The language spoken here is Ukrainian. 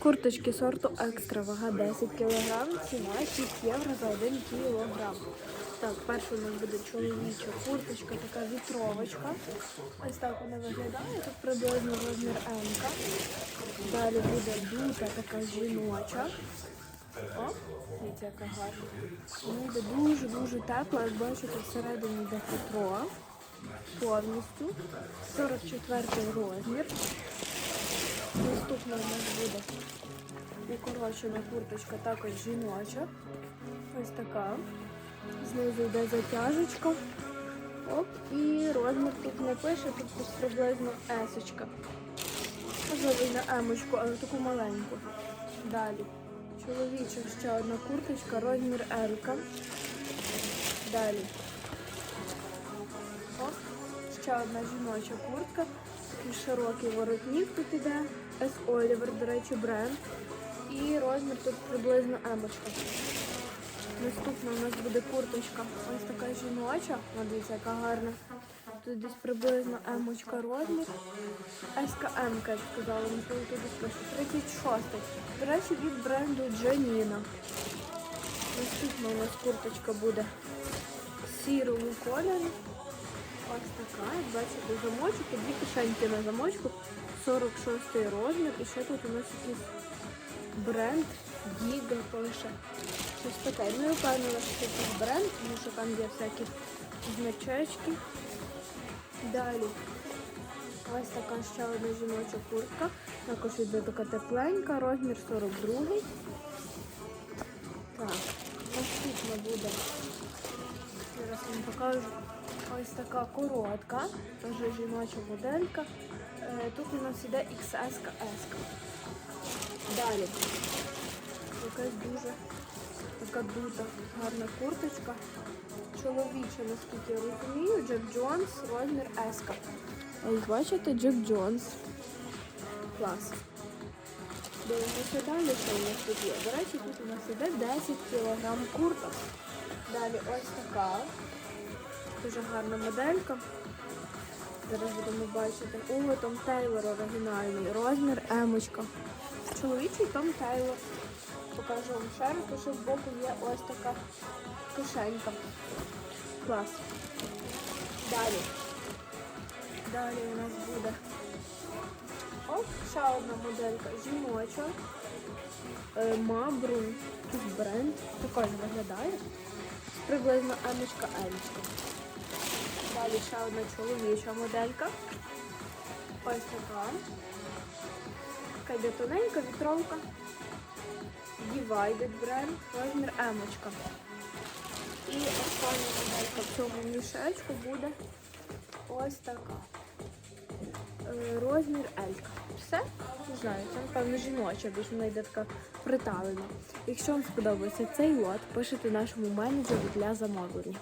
Курточки сорту екстра, вага 10 кг, ціна 6 євро за 1 кг. Так, перша у нас буде чоловіча курточка, така вітровочка. Ось так вона виглядає, тут приблизно розмір М. Далі буде дута така жіноча. О, дивіться, яка гарна. Вона йде дуже-дуже тепла, як бачите, всередині йде хутро. Повністю. 44 розмір. Наступна у нас буде укорочена курточка, також жіноча. Ось така. Знизу йде затяжечка. Оп, і розмір тут не пише, тут приблизно есочка. Можливо, на емочку, але таку маленьку. Далі. Чоловіча ще одна курточка, розмір Елька. Далі. Оп, ще одна жіноча куртка. Такий широкий воротник тут іде. S. Oliver, до речі, бренд. І розмір тут приблизно емочка. Наступна у нас буде курточка. Ось така жіноча. Дивіться, яка гарна. Тут десь приблизно емочка розмір. СКМ, я б сказала, тут десь пише. 36. До речі, від бренду Джаніна. Наступна у нас курточка буде в сірому кольорі. Ось така, як бачите, замочок, і дві кишеньки на замочку. 46 розмір. І ще тут у нас якийсь бренд Giga пише. Щось таке. Ну, я впевнена, що це якийсь бренд, тому що там є всякі значечки. Далі. Ось така ще одна жіноча куртка. Також іде така тепленька, розмір 42. Так, наступна буде. Зараз вам покажу. Ось така коротка, теж жіноча моделька. Е, Тут у нас іде XS S. Далі. Якась дуже така дута гарна курточка. Чоловіча, наскільки я розумію, Джек Джонс, розмір S. Ось бачите, Джек Джонс. Клас. Дивимося далі, що у нас тут є. До речі, тут у нас іде 10 кг курток. Далі ось така. Дуже гарна моделька. Зараз будемо бачити. Ого, Том Тейлор оригінальний. Розмір емочка. Чоловічий Том Тейлор. Покажу вам ще тому що збоку є ось така кишенька. Клас. Далі. Далі у нас буде Оп, ще одна моделька жіноча. Е, Мабрун, якийсь бренд. Також виглядає. Приблизно емочка емочка. Далі ще одна чоловіча моделька. Ось така. Така тоненька вітровка. Divided бренд, розмір емочка. І остання моделька в цьому мішечку буде ось така. Е, Розмір Елька. Все? Не знаю, це напевно жіноча, бо вона йде така приталена. Якщо вам сподобається цей лот, пишете нашому менеджеру для замовлення.